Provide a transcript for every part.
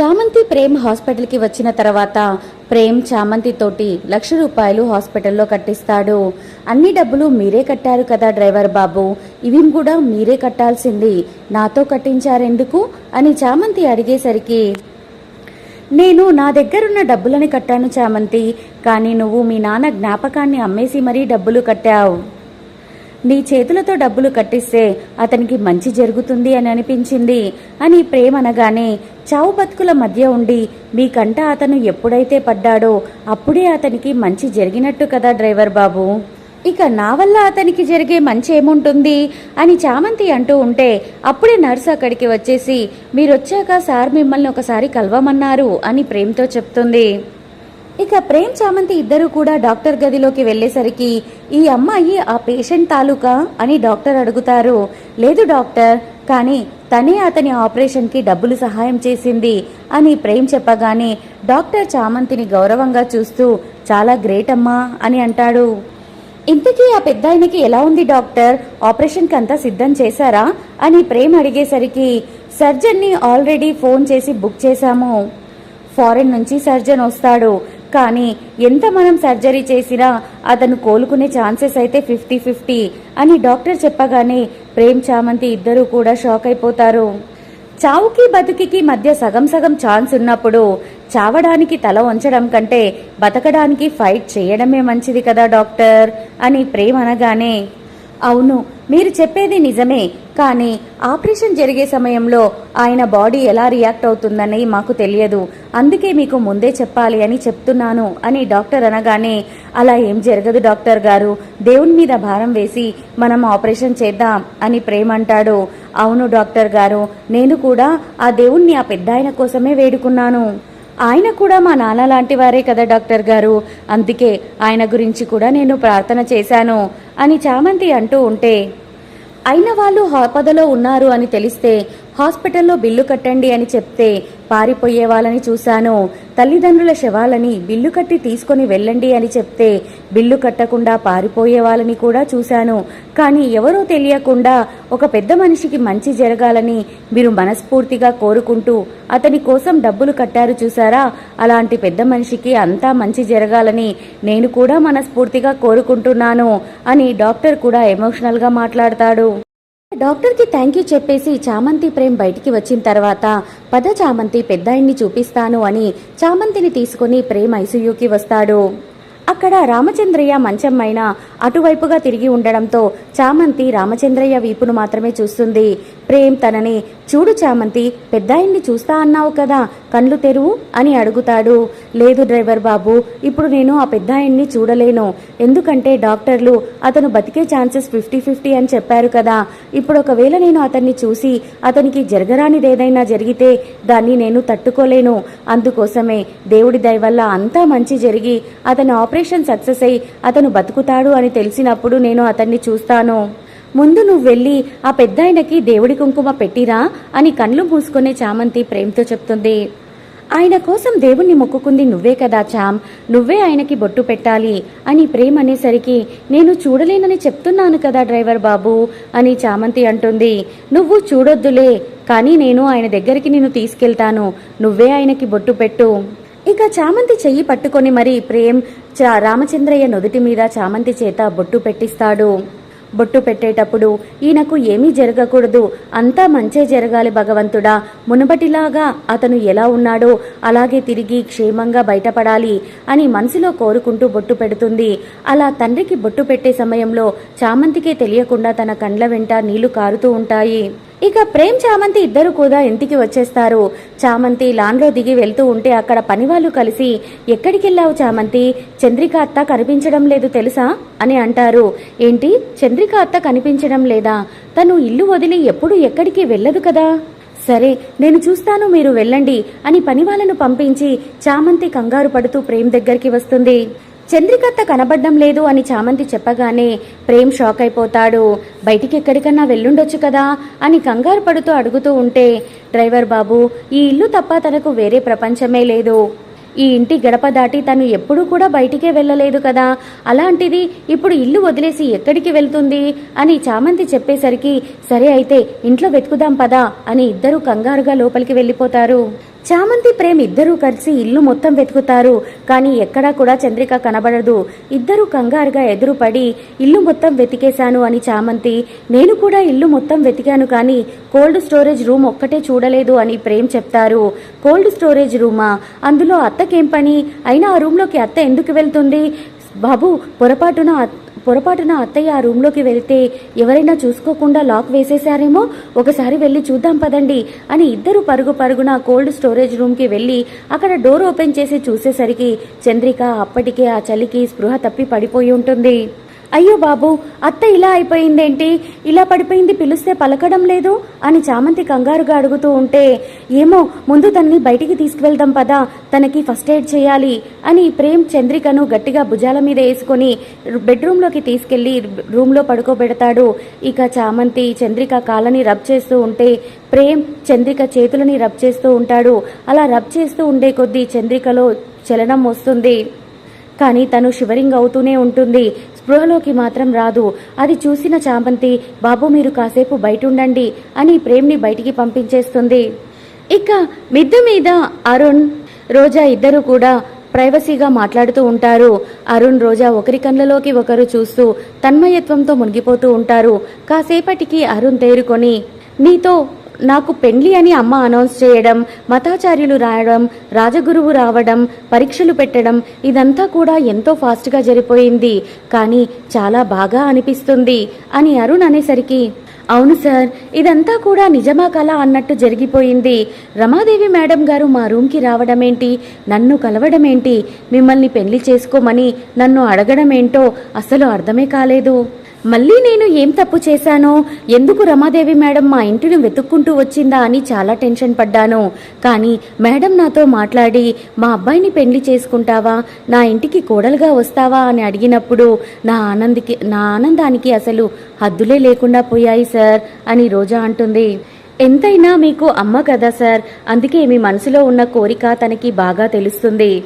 చామంతి ప్రేమ్ హాస్పిటల్కి వచ్చిన తర్వాత ప్రేమ్ చామంతి తోటి లక్ష రూపాయలు హాస్పిటల్లో కట్టిస్తాడు. అన్ని డబ్బులు మీరే కట్టారు కదా డ్రైవర్ బాబు. ఇవి కూడా మీరే కట్టాల్సింది. నాతో కట్టించారెందుకు? అని చామంతి అడిగేసరికి నేను నా దగ్గరున్న డబ్బులని కట్టాను చామంతి కానీ నువ్వు మీ నాన్న జ్ఞాపకాన్ని అమ్మేసి మరీ డబ్బులు కట్టావు. నీ చేతులతో డబ్బులు కట్టిస్తే అతనికి మంచి జరుగుతుంది అని అనిపించింది. అని ప్రేమ అనగానే చావు బతుకుల మధ్య ఉండి మీకంట అతను ఎప్పుడైతే పడ్డాడో అప్పుడే అతనికి మంచి జరిగినట్టు కదా డ్రైవర్ బాబు. ఇక నా వల్ల అతనికి జరిగే మంచి ఏముంటుంది? అని చామంతి అంటూ ఉంటే అప్పుడే నర్సు అక్కడికి వచ్చేసి మీరొచ్చాక సార్ మిమ్మల్ని ఒకసారి కలవమన్నారు అని ప్రేమతో చెప్తుంది. ఇక ప్రేమ్ చామంతి ఇద్దరు కూడా డాక్టర్ గదిలోకి వెళ్ళేసరికి ఈ అమ్మాయి ఆ పేషెంట్ తాలూకా అని డాక్టర్ అడుగుతారు. లేదు డాక్టర్ కానీ తనే అతని ఆపరేషన్కి డబ్బులు సహాయం చేసింది అని ప్రేమ్ చెప్పగానే డాక్టర్ చామంతిని గౌరవంగా చూస్తూ చాలా గ్రేట్ అమ్మా అని అంటాడు. ఇంతకీ ఆ పెద్ద ఆయనకి ఎలా ఉంది డాక్టర్? ఆపరేషన్కి అంతా సిద్ధం చేశారా? అని ప్రేమ్ అడిగేసరికి సర్జన్ని ఆల్రెడీ ఫోన్ చేసి బుక్ చేశాము. ఫారెన్ నుంచి సర్జన్ వస్తాడు. కానీ ఎంత మనం సర్జరీ చేసినా అతను కోలుకునే ఛాన్సెస్ అయితే ఫిఫ్టీ ఫిఫ్టీ అని డాక్టర్ చెప్పగానే ప్రేమ్ చామంతి ఇద్దరూ కూడా షాక్ అయిపోతారు. చావుకి బతుకికి మధ్య సగం సగం ఛాన్స్ ఉన్నప్పుడు చావడానికి తల వంచడం కంటే బతకడానికి ఫైట్ చేయడమే మంచిది కదా డాక్టర్ అని ప్రేమ్ అనగానే అవును మీరు చెప్పేది నిజమే కానీ ఆపరేషన్ జరిగే సమయంలో ఆయన బాడీ ఎలా రియాక్ట్ అవుతుందని మాకు తెలియదు. అందుకే మీకు ముందే చెప్పాలి అని చెప్తున్నాను అని డాక్టర్ అనగానే అలా ఏం జరగదు డాక్టర్ గారు. దేవుని మీద భారం వేసి మనం ఆపరేషన్ చేద్దాం అని ప్రేమ అంటాడు. అవును డాక్టర్ గారు నేను కూడా ఆ దేవుణ్ణి ఆ పెద్ద ఆయన కోసమే వేడుకున్నాను. ఆయన కూడా మా నాన్న లాంటి వారే కదా డాక్టర్ గారు. అందుకే ఆయన గురించి కూడా నేను ప్రార్థన చేశాను అని చామంతి అంటూ ఉంటే అయిన వాళ్ళు ఆపదలో ఉన్నారు అని తెలిస్తే హాస్పిటల్లో బిల్లు కట్టండి అని చెప్తే పారిపోయే వాళ్ళని చూశాను. తల్లిదండ్రుల శవాలని బిల్లు కట్టి తీసుకొని వెళ్ళండి అని చెప్తే బిల్లు కట్టకుండా పారిపోయే వాళ్ళని కూడా చూశాను. కానీ ఎవరో తెలియకుండా ఒక పెద్ద మనిషికి మంచి జరగాలని మీరు మనస్ఫూర్తిగా కోరుకుంటూ అతని కోసం డబ్బులు కట్టారు చూసారా అలాంటి పెద్ద మనిషికి అంతా మంచి జరగాలని నేను కూడా మనస్ఫూర్తిగా కోరుకుంటున్నాను అని డాక్టర్ కూడా ఎమోషనల్గా మాట్లాడతాడు. డాక్టర్కి థ్యాంక్ యూ చెప్పేసి చామంతి ప్రేమ్ బయటికి వచ్చిన తర్వాత పద చామంతి పెద్దాయన్ని చూపిస్తాను అని చామంతిని తీసుకుని ప్రేమ్ ఐసీయూకి వస్తాడు. అక్కడ రామచంద్రయ్య మంచమ్మైన అటువైపుగా తిరిగి ఉండడంతో చామంతి రామచంద్రయ్య వీపును మాత్రమే చూస్తుంది. ప్రేమ్ తనని చూడు చామంతి పెద్దాయన్ని చూస్తా అన్నావు కదా కళ్ళు తెరువు అని అడుగుతాడు. లేదు డ్రైవర్ బాబు ఇప్పుడు నేను ఆ పెద్దాయన్ని చూడలేను. ఎందుకంటే డాక్టర్లు అతను బతికే ఛాన్సెస్ ఫిఫ్టీ ఫిఫ్టీ అని చెప్పారు కదా. ఇప్పుడు ఒకవేళ నేను అతన్ని చూసి అతనికి జరగరానిదేదైనా జరిగితే దాన్ని నేను తట్టుకోలేను. అందుకోసమే దేవుడి దయ వల్ల అంతా మంచి జరిగి అతను ఆపరేషన్ ఆపరేషన్ సక్సెస్ అయి అతను బతుకుతాడు అని తెలిసినప్పుడు నేను అతన్ని చూస్తాను. ముందు నువ్వు వెళ్ళి ఆ పెద్దాయనకి దేవుడి కుంకుమ పెట్టిరా అని కళ్ళు మూసుకునే చామంతి ప్రేమతో చెప్తుంది. ఆయన కోసం దేవుణ్ణి మొక్కుకుంది నువ్వే కదా చామ్ నువ్వే ఆయనకి బొట్టు పెట్టాలి అని ప్రేమ్ అనేసరికి నేను చూడలేనని చెప్తున్నాను కదా డ్రైవర్ బాబు అని చామంతి అంటుంది. నువ్వు చూడొద్దులే కానీ నేను ఆయన దగ్గరికి నిన్ను తీసుకెళ్తాను. నువ్వే ఆయనకి బొట్టు పెట్టు. ఇక చామంతి చెయ్యి పట్టుకొని మరి ప్రేమ్ చా రామచంద్రయ్య నుదుటి మీద చామంతి చేత బొట్టు పెట్టిస్తాడు. బొట్టు పెట్టేటప్పుడు ఈయనకు ఏమీ జరగకూడదు. అంతా మంచే జరగాలి భగవంతుడా. మునుపటిలాగా అతను ఎలా ఉన్నాడో అలాగే తిరిగి క్షేమంగా బయటపడాలి అని మనసులో కోరుకుంటూ బొట్టు పెడుతుంది. అలా తండ్రికి బొట్టు పెట్టే సమయంలో చామంతికే తెలియకుండా తన కండ్ల వెంట నీళ్ళు కారుతూ ఉంటాయి. ఇక ప్రేమ్ చామంతి ఇద్దరు కూడా ఇంటికి వచ్చేస్తారు. చామంతి లాన్లో దిగి వెళ్తూ ఉంటే అక్కడ పనివాళ్ళు కలిసి ఎక్కడికెళ్ళావు చామంతి? చంద్రిక అత్త కనిపించడం లేదు తెలుసా? అని అంటారు. ఏంటి? చంద్రిక అత్త కనిపించడం లేదా? తను ఇల్లు వదిలి ఎప్పుడు ఎక్కడికి వెళ్ళదు కదా? సరే నేను చూస్తాను మీరు వెళ్ళండి అని పనివాళ్ళను పంపించి చామంతి కంగారు పడుతూ ప్రేమ్ దగ్గరికి వస్తుంది. చంద్రికత్త కనబడ్డం లేదు అని చామంతి చెప్పగానే ప్రేమ్ షాక్ అయిపోతాడు. బయటికి ఎక్కడికన్నా వెళ్ళుండొచ్చు కదా అని కంగారు పడుతూ అడుగుతూ ఉంటే డ్రైవర్ బాబు ఈ ఇల్లు తప్ప తనకు వేరే ప్రపంచమే లేదు. ఈ ఇంటి గడప దాటి తను ఎప్పుడూ కూడా బయటికే వెళ్ళలేదు కదా. అలాంటిది ఇప్పుడు ఇల్లు వదిలేసి ఎక్కడికి వెళ్తుంది అని చామంతి చెప్పేసరికి సరే అయితే ఇంట్లో వెతుకుదాం పదా అని ఇద్దరూ కంగారుగా లోపలికి వెళ్ళిపోతారు. చామంతి ప్రేమ్ ఇద్దరూ కలిసి ఇల్లు మొత్తం వెతుకుతారు. కానీ ఎక్కడా కూడా చంద్రిక కనబడదు. ఇద్దరూ కంగారుగా ఎదురుపడి ఇల్లు మొత్తం వెతికేశాను అని చామంతి. నేను కూడా ఇల్లు మొత్తం వెతికాను కానీ కోల్డ్ స్టోరేజ్ రూమ్ ఒక్కటే చూడలేదు అని ప్రేమ్ చెప్తారు. కోల్డ్ స్టోరేజ్ రూమా? అందులో అత్తకేం పని? అయినా ఆ రూమ్లోకి అత్త ఎందుకు వెళ్తుంది? బాబు పొరపాటున పొరపాటున అత్తయ్య ఆ రూమ్లోకి వెళ్తే ఎవరైనా చూసుకోకుండా లాక్ వేసేశారేమో? ఒకసారి వెళ్ళి చూద్దాం పదండి అని ఇద్దరు పరుగు పరుగున కోల్డ్ స్టోరేజ్ రూమ్కి వెళ్ళి అక్కడ డోర్ ఓపెన్ చేసి చూసేసరికి చంద్రిక అప్పటికే ఆ చలికి స్పృహ తప్పి పడిపోయి ఉంటుంది. అయ్యో బాబు అత్త ఇలా అయిపోయిందేంటి? ఇలా పడిపోయింది పిలిస్తే పలకడం లేదు అని చామంతి కంగారుగా అడుగుతూ ఉంటే ఏమో ముందు తనని బయటికి తీసుకువెళ్దాం పదా తనకి ఫస్ట్ ఎయిడ్ చేయాలి అని ప్రేమ్ చంద్రికను గట్టిగా భుజాల మీద వేసుకొని బెడ్రూమ్లోకి తీసుకెళ్ళి రూమ్లో పడుకోబెడతాడు. ఇక చామంతి చంద్రిక కాళ్ళని రబ్ చేస్తూ ఉంటే ప్రేమ్ చంద్రిక చేతులని రబ్ చేస్తూ ఉంటాడు. అలా రబ్ చేస్తూ ఉండే కొద్దీ చంద్రికలో చలనం వస్తుంది. కానీ తను షివరింగ్ అవుతూనే ఉంటుంది. స్పృహలోకి మాత్రం రాదు. అది చూసిన చామంతి బాబు మీరు కాసేపు బయట ఉండండి అని ప్రేమ్ని బయటికి పంపించేస్తుంది. ఇక మిద్దె మీద అరుణ్ రోజా ఇద్దరు కూడా ప్రైవసీగా మాట్లాడుతూ ఉంటారు. అరుణ్ రోజా ఒకరి కళ్ళలోకి ఒకరు చూస్తూ తన్మయత్వంతో మునిగిపోతూ ఉంటారు. కాసేపటికి అరుణ్ తేరుకొని నీతో నాకు పెండ్లి అని అమ్మ అనౌన్స్ చేయడం మతాచార్యులు రాయడం రాజగురువు రావడం పరీక్షలు పెట్టడం ఇదంతా కూడా ఎంతో ఫాస్ట్గా జరిపోయింది. కానీ చాలా బాగా అనిపిస్తుంది అని అరుణ్ అనేసరికి అవును సార్ ఇదంతా కూడా నిజమా కళ అన్నట్టు జరిగిపోయింది. రమాదేవి మేడం గారు మా రూమ్కి రావడమేంటి? నన్ను కలవడమేంటి? మిమ్మల్ని పెళ్ళి చేసుకోమని నన్ను అడగడమేంటో అసలు అర్థమే కాలేదు. మళ్ళీ నేను ఏం తప్పు చేశానో? ఎందుకు రమాదేవి మేడం మా ఇంటిని వెతుక్కుంటూ వచ్చిందా అని చాలా టెన్షన్ పడ్డాను. కానీ మేడం నాతో మాట్లాడి మా అబ్బాయిని పెళ్ళి చేసుకుంటావా? నా ఇంటికి కోడలుగా వస్తావా? అని అడిగినప్పుడు నా ఆనందికి నా ఆనందానికి అసలు హద్దులే లేకుండా పోయాయి సార్ అని రోజా అంటుంది. ఎంతైనా మీకు అమ్మ కదా సార్. అందుకే మీ మనసులో ఉన్న కోరిక తనకి బాగా తెలుస్తుంది.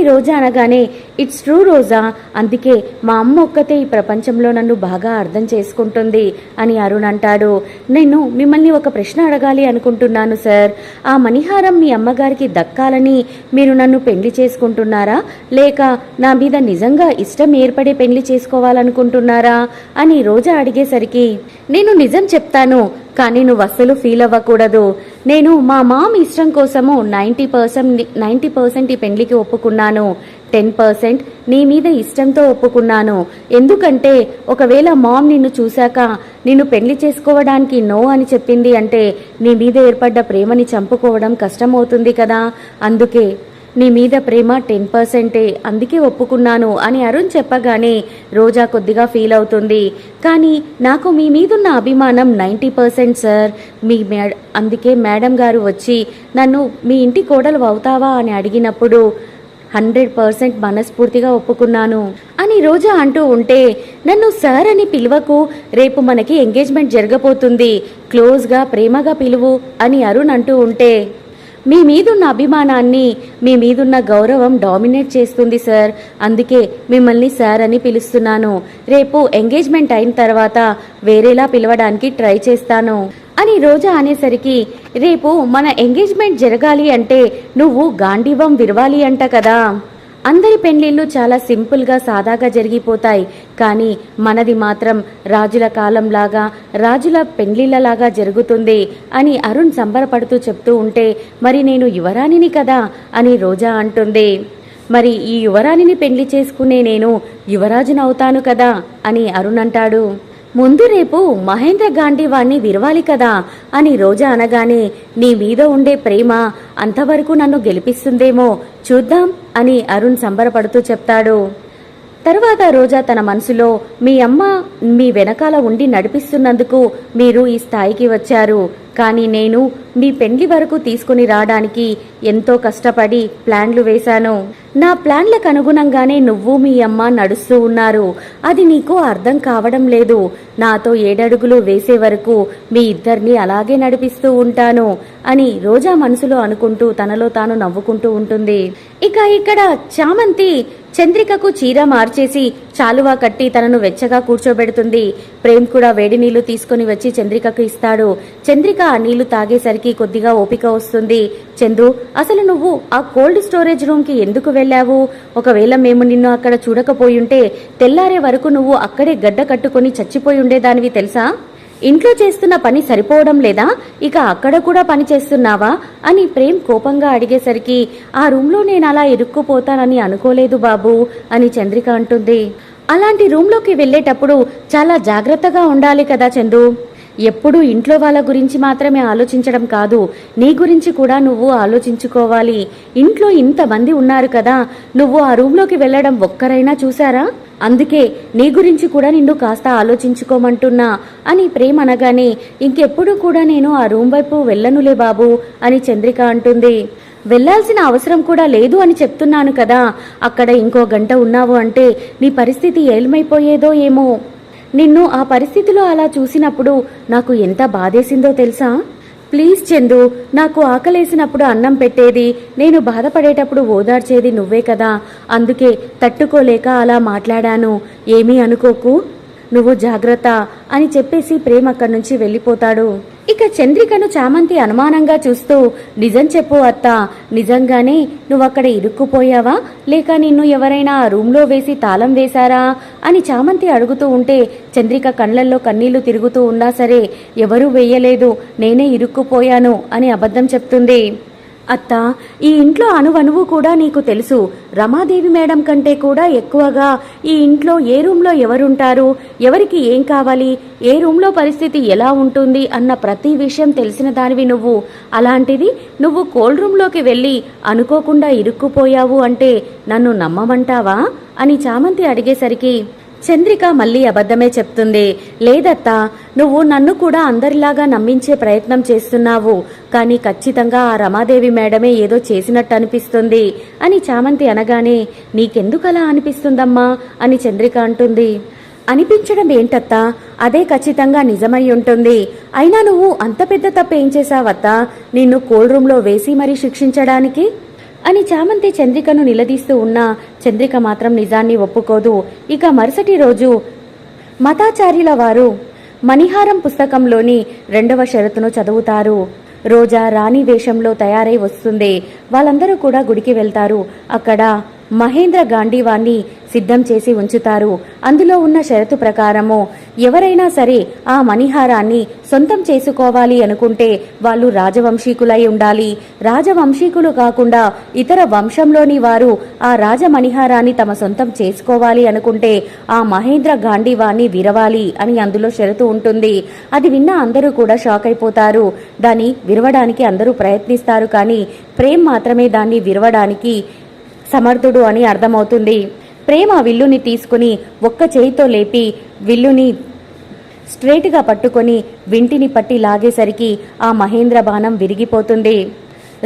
అని రోజా అనగానే ఇట్స్ ట్రూ రోజా అందుకే మా అమ్మ ఒక్కతే ఈ ప్రపంచంలో నన్ను బాగా అర్థం చేసుకుంటుంది అని అరుణ్ అంటాడు. నేను మిమ్మల్ని ఒక ప్రశ్న అడగాలి అనుకుంటున్నాను సార్. ఆ మణిహారం మీ అమ్మగారికి దక్కాలని మీరు నన్ను పెళ్ళి చేసుకుంటున్నారా? లేక నా మీద నిజంగా ఇష్టం ఏర్పడే పెళ్ళి చేసుకోవాలనుకుంటున్నారా? అని రోజా అడిగేసరికి నేను నిజం చెప్తాను కానీ నువ్వు అస్సలు ఫీల్ అవ్వకూడదు. నేను మా మామ్ ఇష్టం కోసము నైంటీ పర్సెంట్ నైంటీ పర్సెంట్ ఈ పెళ్ళికి ఒప్పుకున్నాను. టెన్ పర్సెంట్ నీ మీద ఇష్టంతో ఒప్పుకున్నాను. ఎందుకంటే ఒకవేళ మామ్ నిన్ను చూశాక నిన్ను పెళ్ళి చేసుకోవడానికి నో అని చెప్పింది అంటే నీ మీద ఏర్పడ్డ ప్రేమని చంపుకోవడం కష్టమవుతుంది కదా. అందుకే నీ మీద ప్రేమ టెన్ పర్సెంటే అందుకే ఒప్పుకున్నాను అని అరుణ్ చెప్పగానే రోజా కొద్దిగా ఫీల్ అవుతుంది. కానీ నాకు మీ మీదున్న అభిమానం నైంటీ పర్సెంట్ సార్. మీ మేడ అందుకే మేడం గారు వచ్చి నన్ను మీ ఇంటి కోడలు అవుతావా అని అడిగినప్పుడు హండ్రెడ్ పర్సెంట్ మనస్ఫూర్తిగా ఒప్పుకున్నాను అని రోజా అంటూ ఉంటే నన్ను సార్ అని పిలువకు రేపు మనకి ఎంగేజ్మెంట్ జరగబోతుంది. క్లోజ్గా ప్రేమగా పిలువు అని అరుణ్ అంటూ ఉంటే మీ మీదున్న అభిమానాన్ని మీ మీదున్న గౌరవం డామినేట్ చేస్తుంది సార్ అందుకే మిమ్మల్ని సార్ అని పిలుస్తున్నాను. రేపు ఎంగేజ్మెంట్ అయిన తర్వాత వేరేలా పిలవడానికి ట్రై చేస్తాను. అని రోజా అనేసరికి రేపు మన ఎంగేజ్మెంట్ జరగాలి అంటే నువ్వు గాంధీవం విరవాలి అంట కదా. అందరి పెళ్ళిళ్ళు చాలా సింపుల్గా సాదాగా జరిగిపోతాయి. కానీ మనది మాత్రం రాజుల కాలంలాగా రాజుల పెళ్ళిళ్ళలాగా జరుగుతుంది అని అరుణ్ సంబరపడుతూ చెప్తూ ఉంటే మరి నేను యువరాణిని కదా అని రోజా అంటుంది. మరి ఈ యువరాణిని పెళ్ళి చేసుకునే నేను యువరాజునవుతాను కదా అని అరుణ్ అంటాడు. ముందు రేపు మహేంద్ర గాంధీ వాణ్ణి విరవాలి కదా అని రోజా అనగానే నీ మీద ఉండే ప్రేమ అంతవరకు నన్ను గెలిపిస్తుందేమో చూద్దాం అని అరుణ్ సంబరపడుతూ చెప్తాడు. తరువాత రోజా తన మనసులో మీ అమ్మ మీ వెనకాల ఉండి నడిపిస్తున్నందుకు మీరు ఈ స్థాయికి వచ్చారు. కానీ నేను మీ పెండ్లి వరకు తీసుకుని రావడానికి ఎంతో కష్టపడి ప్లాన్లు వేశాను. నా ప్లాన్లకు అనుగుణంగానే నువ్వు మీ అమ్మ నడుస్తూ ఉన్నారు. అది నీకు అర్థం కావడం లేదు. నాతో ఏడడుగులు వేసే వరకు మీ ఇద్దరిని అలాగే నడిపిస్తూ ఉంటాను అని రోజా మనసులో అనుకుంటూ తనలో తాను నవ్వుకుంటూ ఉంటుంది. ఇక ఇక్కడ చామంతి చంద్రికకు చీర మార్చేసి చాలువా కట్టి తనను వెచ్చగా కూర్చోబెడుతుంది. ప్రేమ్ కూడా వేడి నీళ్ళు తీసుకుని వచ్చి చంద్రికకు ఇస్తాడు. చంద్రిక ఆ నీళ్ళు తాగేసరికి కొద్దిగా ఓపిక వస్తుంది. చందు అసలు నువ్వు ఆ కోల్డ్ స్టోరేజ్ రూమ్కి ఎందుకు వెళ్ళావు? ఒకవేళ మేము నిన్ను అక్కడ చూడకపోయుంటే తెల్లారే వరకు నువ్వు అక్కడే గడ్డ కట్టుకొని చచ్చిపోయి ఉండేదానివి తెలుసా? ఇంట్లో చేస్తున్న పని సరిపోవడం లేదా? ఇక అక్కడ కూడా పని చేస్తున్నావా? అని ప్రేమ్ కోపంగా అడిగేసరికి ఆ రూమ్లో నేను అలా ఇరుక్కుపోతానని అనుకోలేదు బాబు అని చంద్రిక అంటుంది. అలాంటి రూమ్లోకి వెళ్ళేటప్పుడు చాలా జాగ్రత్తగా ఉండాలి కదా చందు? ఎప్పుడూ ఇంట్లో వాళ్ళ గురించి మాత్రమే ఆలోచించడం కాదు. నీ గురించి కూడా నువ్వు ఆలోచించుకోవాలి. ఇంట్లో ఇంతమంది ఉన్నారు కదా నువ్వు ఆ రూమ్లోకి వెళ్ళడం ఒక్కరైనా చూసారా అందుకే నీ గురించి కూడా నిన్ను కాస్త ఆలోచించుకోమంటున్నా అని ప్రేమ అనగానే ఇంకెప్పుడు కూడా నేను ఆ రూమ్ వైపు వెళ్ళనులే బాబు అని చంద్రిక అంటుంది. వెళ్ళాల్సిన అవసరం కూడా లేదు అని చెప్తున్నాను కదా అక్కడ ఇంకో గంట ఉన్నావు అంటే నీ పరిస్థితి ఏలమైపోయేదో ఏమో. నిన్ను ఆ పరిస్థితిలో అలా చూసినప్పుడు నాకు ఎంత బాధేసిందో తెలుసా? ప్లీజ్ చందు నాకు ఆకలేసినప్పుడు అన్నం పెట్టేది నేను బాధపడేటప్పుడు ఓదార్చేది నువ్వే కదా. అందుకే తట్టుకోలేక అలా మాట్లాడాను. ఏమీ అనుకోకు. నువ్వు జాగ్రత్త అని చెప్పేసి ప్రేమ్ అక్కడి నుంచి వెళ్ళిపోతాడు. ఇక చంద్రికను చామంతి అనుమానంగా చూస్తూ నిజం చెప్పు అత్త నిజంగానే నువ్వు అక్కడ ఇరుక్కుపోయావా? లేక నిన్ను ఎవరైనా ఆ రూమ్లో వేసి తాళం వేశారా? అని చామంతి అడుగుతూ ఉంటే చంద్రిక కళ్ళల్లో కన్నీళ్ళు తిరుగుతూ ఉన్నా సరే ఎవరూ వేయలేదు నేనే ఇరుక్కుపోయాను అని అబద్ధం చెప్తుంది. అత్త ఈ ఇంట్లో అణువణువు కూడా నీకు తెలుసు. రమాదేవి మేడం కంటే కూడా ఎక్కువగా ఈ ఇంట్లో ఏ రూమ్లో ఎవరుంటారు? ఎవరికి ఏం కావాలి? ఏ రూమ్లో పరిస్థితి ఎలా ఉంటుంది? అన్న ప్రతి విషయం తెలిసిన దానివి నువ్వు. అలాంటిది నువ్వు కోల్డ్ రూమ్లోకి వెళ్ళి అనుకోకుండా ఇరుక్కుపోయావు అంటే నన్ను నమ్మమంటావా? అని చామంతి అడిగేసరికి చంద్రిక మళ్ళీ అబద్ధమే చెప్తుంది. లేదత్తా నువ్వు నన్ను కూడా అందరిలాగా నమ్మించే ప్రయత్నం చేస్తున్నావు. కానీ ఖచ్చితంగా ఆ రమాదేవి మేడమే ఏదో చేసినట్టు అనిపిస్తుంది. అని చామంతి అనగానే నీకెందుకలా అనిపిస్తుందమ్మా? అని చంద్రిక అంటుంది. అనిపించడం ఏంటత్తా? అదే ఖచ్చితంగా నిజమై ఉంటుంది. అయినా నువ్వు అంత పెద్ద తప్పేం ఏం చేశావత్తా? నిన్ను కోల్డ్ రూమ్లో వేసి మరీ శిక్షించడానికి? అని చామంతి చంద్రికను నిలదీస్తూ ఉన్నా చంద్రిక మాత్రం నిజాన్ని ఒప్పుకోదు. ఇక మరుసటి రోజు మతాచార్యుల వారు మణిహారం పుస్తకంలోని రెండవ షరతును చదువుతారు. రోజా రాణి వేషంలో తయారై వస్తుంది. వాళ్ళందరూ కూడా గుడికి వెళ్తారు. అక్కడ మహేంద్ర గాంధీవాన్ని సిద్ధం చేసి ఉంచుతారు. అందులో ఉన్న షరతు ప్రకారము ఎవరైనా సరే ఆ మణిహారాన్ని సొంతం చేసుకోవాలి అనుకుంటే వాళ్ళు రాజవంశీకులై ఉండాలి. రాజవంశీకులు కాకుండా ఇతర వంశంలోని వారు ఆ రాజమణిహారాన్ని తమ సొంతం చేసుకోవాలి అనుకుంటే ఆ మహేంద్ర గాంధీవాన్ని విరవాలి అని అందులో షరతు ఉంటుంది. అది విన్న అందరూ కూడా షాక్ అయిపోతారు. దాన్ని విరవడానికి అందరూ ప్రయత్నిస్తారు కానీ ప్రేమ్ మాత్రమే దాన్ని విరవడానికి సమర్థుడు అని అర్థమవుతుంది. ప్రేమ ఆ విల్లుని తీసుకుని ఒక్క చేయితో లేపి విల్లుని స్ట్రేట్గా పట్టుకొని వింటిని పట్టి లాగేసరికి ఆ మహేంద్ర బాణం విరిగిపోతుంది.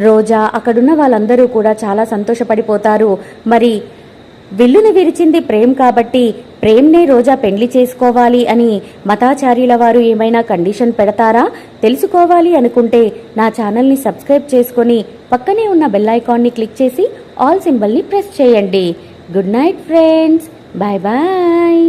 రోజా అక్కడున్న వాళ్ళందరూ కూడా చాలా సంతోషపడిపోతారు. మరి విల్లుని విరిచింది ప్రేమ్ కాబట్టి ప్రేమ్నే రోజా పెండ్లి చేసుకోవాలి అని మతాచార్యుల వారు ఏమైనా కండిషన్ పెడతారా? తెలుసుకోవాలి అనుకుంటే నా ఛానల్ని సబ్స్క్రైబ్ చేసుకొని పక్కనే ఉన్న బెల్ ఐకాన్ని క్లిక్ చేసి ఆల్ సింబల్ని ప్రెస్ చేయండి. Good night friends bye bye